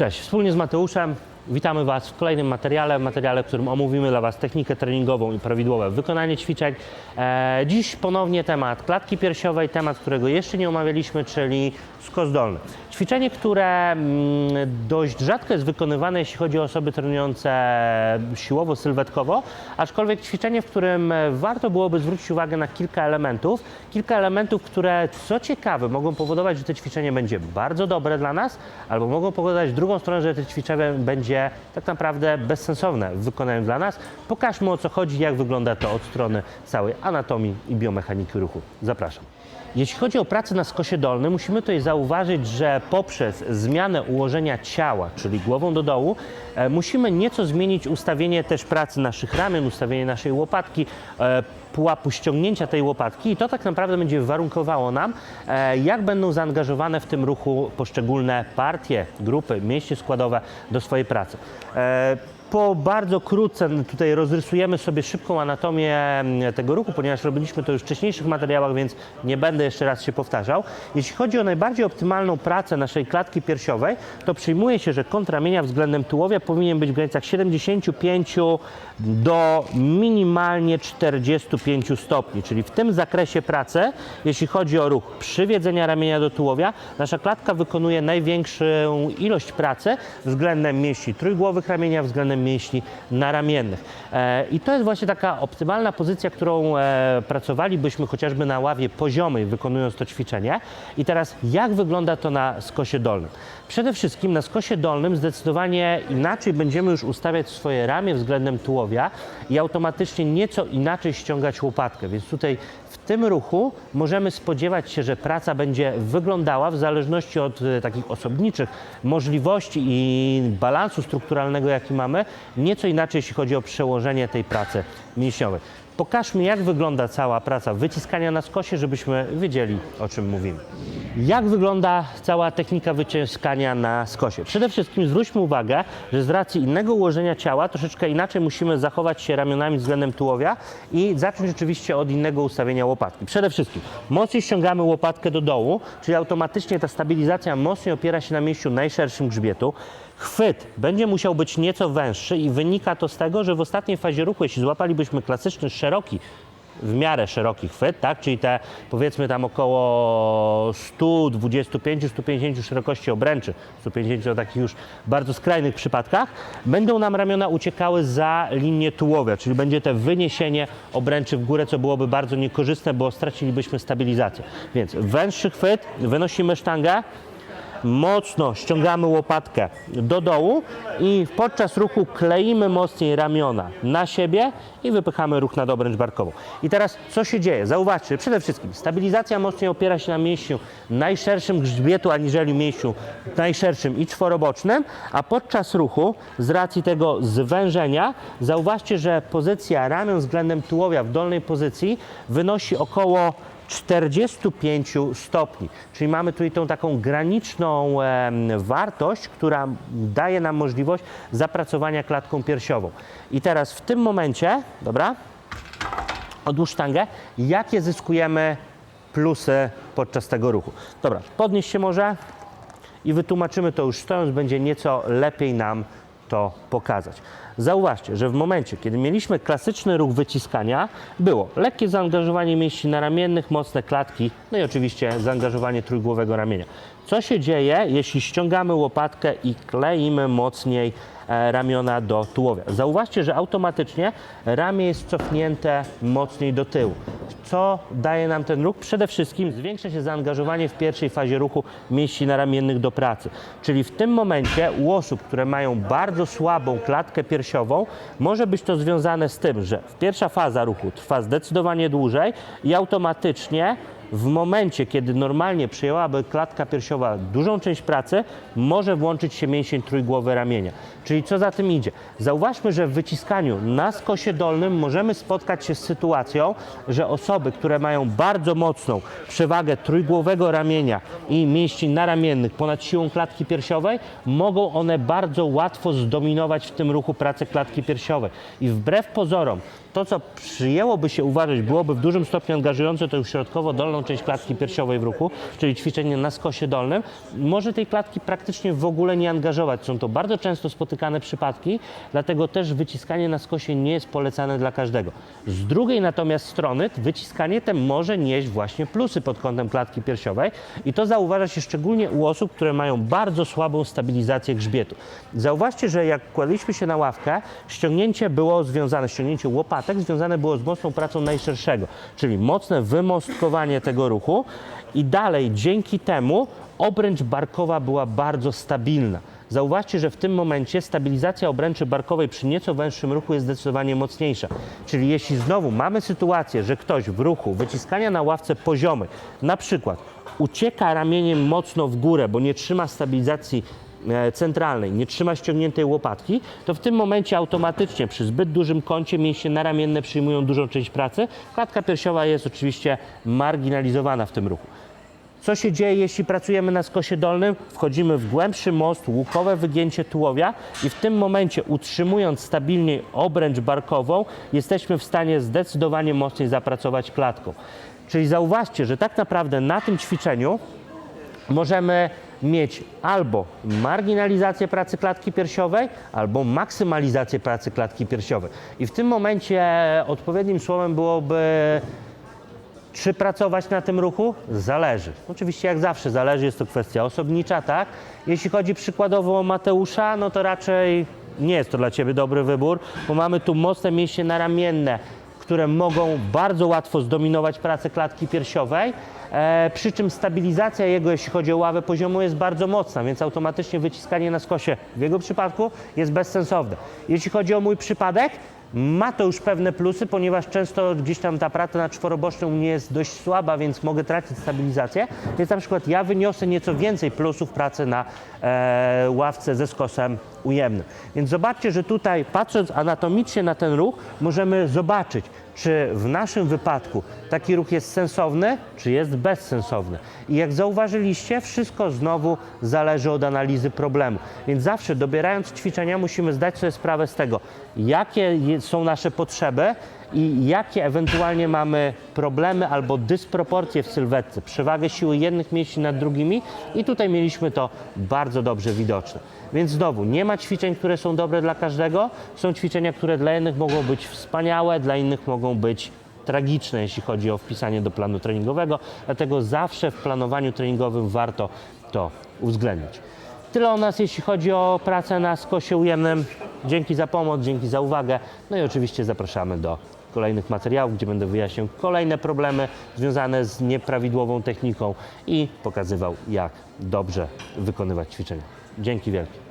Cześć, wspólnie z Mateuszem witamy Was w kolejnym materiale, materiale, w którym omówimy dla Was technikę treningową i prawidłowe wykonanie ćwiczeń. E, dziś ponownie temat klatki piersiowej, temat, którego jeszcze nie omawialiśmy, czyli skos dolny. Ćwiczenie, które mm, dość rzadko jest wykonywane, jeśli chodzi o osoby trenujące siłowo, sylwetkowo, aczkolwiek ćwiczenie, w którym warto byłoby zwrócić uwagę na kilka elementów. Kilka elementów, które co ciekawe mogą powodować, że to ćwiczenie będzie bardzo dobre dla nas, albo mogą powodować drugą stronę, że to ćwiczenie będzie tak naprawdę bezsensowne w wykonaniu dla nas. Pokażmy o co chodzi, jak wygląda to od strony całej anatomii i biomechaniki ruchu. Zapraszam. Jeśli chodzi o pracę na skosie dolnym, musimy tutaj zauważyć, że poprzez zmianę ułożenia ciała, czyli głową do dołu, e, musimy nieco zmienić ustawienie też pracy naszych ramion, ustawienie naszej łopatki, e, pułapu ściągnięcia tej łopatki i to tak naprawdę będzie warunkowało nam, e, jak będą zaangażowane w tym ruchu poszczególne partie, grupy, mięśnie składowe do swojej pracy. Po bardzo krótce tutaj rozrysujemy sobie szybką anatomię mm, tego ruchu, ponieważ robiliśmy to już w wcześniejszych materiałach, więc nie będę jeszcze raz się powtarzał. Jeśli chodzi o najbardziej optymalną pracę naszej klatki piersiowej, to przyjmuje się, że kąt ramienia względem tułowia powinien być w granicach 75 do minimalnie 45 stopni, czyli w tym zakresie pracy, jeśli chodzi o ruch przywiedzenia ramienia do tułowia, nasza klatka wykonuje największą ilość pracy względem mięśni trójgłowych ramienia, względem mięśni naramiennych. E, I to jest właśnie taka optymalna pozycja, którą e, pracowalibyśmy chociażby na ławie poziomej, wykonując to ćwiczenie. I teraz jak wygląda to na skosie dolnym? Przede wszystkim na skosie dolnym zdecydowanie inaczej będziemy już ustawiać swoje ramię względem tułowia i automatycznie nieco inaczej ściągać łopatkę. Więc tutaj w tym ruchu możemy spodziewać się, że praca będzie wyglądała w zależności od e, takich osobniczych możliwości i balansu strukturalnego, jaki mamy, nieco inaczej, jeśli chodzi o przełożenie tej pracy mięśniowej. Pokażmy, jak wygląda cała praca wyciskania na skosie, żebyśmy wiedzieli, o czym mówimy. Jak wygląda cała technika wyciskania na skosie? Przede wszystkim zwróćmy uwagę, że z racji innego ułożenia ciała troszeczkę inaczej musimy zachować się ramionami względem tułowia i zacząć oczywiście od innego ustawienia łopatki. Przede wszystkim mocniej ściągamy łopatkę do dołu, czyli automatycznie ta stabilizacja mocniej opiera się na mięśniu najszerszym grzbietu. Chwyt będzie musiał być nieco węższy i wynika to z tego, że w ostatniej fazie ruchu, jeśli złapalibyśmy klasyczny, szeroki, w miarę szeroki chwyt, tak? czyli te powiedzmy tam około 125-150 szerokości obręczy, 150 o takich już bardzo skrajnych przypadkach, będą nam ramiona uciekały za linię tułowia, czyli będzie te wyniesienie obręczy w górę, co byłoby bardzo niekorzystne, bo stracilibyśmy stabilizację. Więc węższy chwyt, wynosimy sztangę, mocno ściągamy łopatkę do dołu i podczas ruchu kleimy mocniej ramiona na siebie i wypychamy ruch na obręcz barkową. I teraz co się dzieje? Zauważcie, przede wszystkim stabilizacja mocniej opiera się na mięśniu najszerszym grzbietu aniżeli mięśniu najszerszym i czworobocznym, a podczas ruchu z racji tego zwężenia zauważcie, że pozycja ramion względem tułowia w dolnej pozycji wynosi około 45 stopni. Czyli mamy tutaj tą taką graniczną wartość, która daje nam możliwość zapracowania klatką piersiową. I teraz w tym momencie, dobra, odłóż sztangę, jakie zyskujemy plusy podczas tego ruchu. Dobra, podnieś się może i wytłumaczymy to już stojąc, będzie nieco lepiej nam to pokazać. Zauważcie, że w momencie, kiedy mieliśmy klasyczny ruch wyciskania, było lekkie zaangażowanie mięśni naramiennych, mocne klatki, no i oczywiście zaangażowanie trójgłowego ramienia. Co się dzieje, jeśli ściągamy łopatkę i kleimy mocniej e, ramiona do tułowia? Zauważcie, że automatycznie ramię jest cofnięte mocniej do tyłu. Co daje nam ten ruch? Przede wszystkim zwiększa się zaangażowanie w pierwszej fazie ruchu mięśni naramiennych do pracy. Czyli w tym momencie u osób, które mają bardzo słabą klatkę piersiową, może być to związane z tym, że pierwsza faza ruchu trwa zdecydowanie dłużej i automatycznie w momencie, kiedy normalnie przyjęłaby klatka piersiowa dużą część pracy, może włączyć się mięsień trójgłowy ramienia. Czyli co za tym idzie? Zauważmy, że w wyciskaniu na skosie dolnym możemy spotkać się z sytuacją, że osoby, które mają bardzo mocną przewagę trójgłowego ramienia i mięśni naramiennych ponad siłą klatki piersiowej, mogą one bardzo łatwo zdominować w tym ruchu pracę klatki piersiowej. I wbrew pozorom, to, co przyjęłoby się uważać, byłoby w dużym stopniu angażujące, to już środkowo część klatki piersiowej w ruchu, czyli ćwiczenie na skosie dolnym, może tej klatki praktycznie w ogóle nie angażować. Są to bardzo często spotykane przypadki, dlatego też wyciskanie na skosie nie jest polecane dla każdego. Z drugiej natomiast strony wyciskanie te może nieść właśnie plusy pod kątem klatki piersiowej i to zauważa się szczególnie u osób, które mają bardzo słabą stabilizację grzbietu. Zauważcie, że jak kładliśmy się na ławkę, ściągnięcie było związane, ściągnięcie łopatek związane było z mocną pracą najszerszego, czyli mocne wymostkowanie tego ruchu i dalej dzięki temu obręcz barkowa była bardzo stabilna. Zauważcie, że w tym momencie stabilizacja obręczy barkowej przy nieco węższym ruchu jest zdecydowanie mocniejsza. Czyli jeśli znowu mamy sytuację, że ktoś w ruchu wyciskania na ławce poziomej, na przykład ucieka ramieniem mocno w górę, bo nie trzyma stabilizacji centralnej, nie trzyma ściągniętej łopatki, to w tym momencie automatycznie przy zbyt dużym kącie mięśnie naramienne przyjmują dużą część pracy. Klatka piersiowa jest oczywiście marginalizowana w tym ruchu. Co się dzieje, jeśli pracujemy na skosie dolnym? Wchodzimy w głębszy most, łukowe wygięcie tułowia i w tym momencie utrzymując stabilnie obręcz barkową, jesteśmy w stanie zdecydowanie mocniej zapracować klatką. Czyli zauważcie, że tak naprawdę na tym ćwiczeniu możemy mieć albo marginalizację pracy klatki piersiowej, albo maksymalizację pracy klatki piersiowej. I w tym momencie odpowiednim słowem byłoby czy pracować na tym ruchu? Zależy. Oczywiście jak zawsze zależy, jest to kwestia osobnicza, tak? Jeśli chodzi przykładowo o Mateusza, no to raczej nie jest to dla Ciebie dobry wybór, bo mamy tu mocne mięśnie naramienne, które mogą bardzo łatwo zdominować pracę klatki piersiowej, e, przy czym stabilizacja jego, jeśli chodzi o ławę poziomu, jest bardzo mocna, więc automatycznie wyciskanie na skosie w jego przypadku jest bezsensowne. Jeśli chodzi o mój przypadek, ma to już pewne plusy, ponieważ często gdzieś tam ta praca na czworobocznym u mnie jest dość słaba, więc mogę tracić stabilizację. Więc na przykład ja wyniosę nieco więcej plusów pracy na e, ławce ze skosem ujemnym. Więc zobaczcie, że tutaj patrząc anatomicznie na ten ruch, możemy zobaczyć, czy w naszym wypadku taki ruch jest sensowny, czy jest bezsensowny. I jak zauważyliście, wszystko znowu zależy od analizy problemu. Więc zawsze dobierając ćwiczenia musimy zdać sobie sprawę z tego, jakie są nasze potrzeby i jakie ewentualnie mamy problemy albo dysproporcje w sylwetce, przewagę siły jednych mięśni nad drugimi i tutaj mieliśmy to bardzo dobrze widoczne. Więc znowu, nie ma ćwiczeń, które są dobre dla każdego. Są ćwiczenia, które dla jednych mogą być wspaniałe, dla innych mogą być tragiczne, jeśli chodzi o wpisanie do planu treningowego. Dlatego zawsze w planowaniu treningowym warto to uwzględnić. Tyle o nas, jeśli chodzi o pracę na skosie ujemnym. Dzięki za pomoc, dzięki za uwagę. No i oczywiście zapraszamy do kolejnych materiałów, gdzie będę wyjaśniał kolejne problemy związane z nieprawidłową techniką i pokazywał, jak dobrze wykonywać ćwiczenia. Dzięki wielkie.